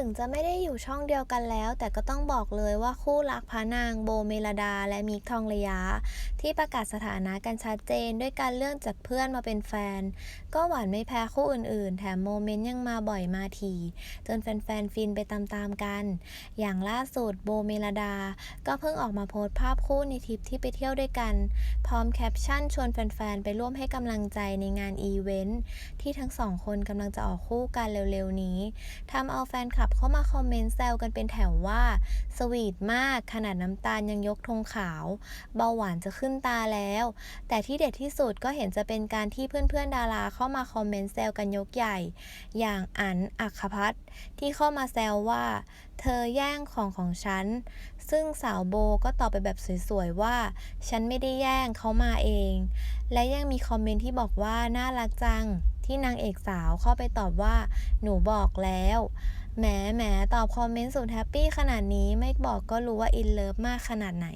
ึงจะไม่ได้อยู่ช่องเดียวกันแล้ว แต่ก็ต้องบอกเลยว่าคู่รักพระนางโบเมลดา และมิกทองระยะ ที่ประกาศสถานะกันชัดเจนด้วยการเลื่อนจากเพื่อนมาเป็นแฟน ก็หวานไม่แพ้คู่อื่นๆ แถมโมเมนต์ยังมาบ่อยมาทีจนแฟนๆฟินไปตามๆกัน อย่างล่าสุดโบเมลดา ก็เพิ่งออกมาโพสต์ภาพคู่ในทริปที่ไปเที่ยวด้วยกัน พร้อมแคปชั่นชวนแฟนๆไปร่วมให้กำลังใจในงานอีเวนต์ที่ทั้งสองคนกำลังจะออกคู่กันเร็วๆนี้ทำเอาแฟนคลับเข้ามาคอมเมนต์แซวกันเป็นแถวว่า สวีทมากขนาดน้ำตาลยังยกธงขาว เบาหวานจะขึ้นตาแล้ว แต่ที่เด็ดที่สุดก็เห็นจะเป็นการที่เพื่อนๆดาราเข้ามาคอมเมนต์แซวกันยกใหญ่ อย่างอันอัคพัฒที่เข้ามาแซวว่า เธอแย่งของของฉัน ซึ่งสาวโบก็ตอบไปแบบสวยๆว่า ฉันไม่ได้แย่งเขามาเอง และยังมีคอมเมนต์ที่บอกว่าน่ารักจังที่นางเอกสาวเข้าไปตอบว่า หนูบอกแล้ว แหมแหมตอบคอมเมนต์สุดแฮปปี้ขนาดนี้ไม่บอกก็รู้ว่าอินเลิฟมากขนาดไหน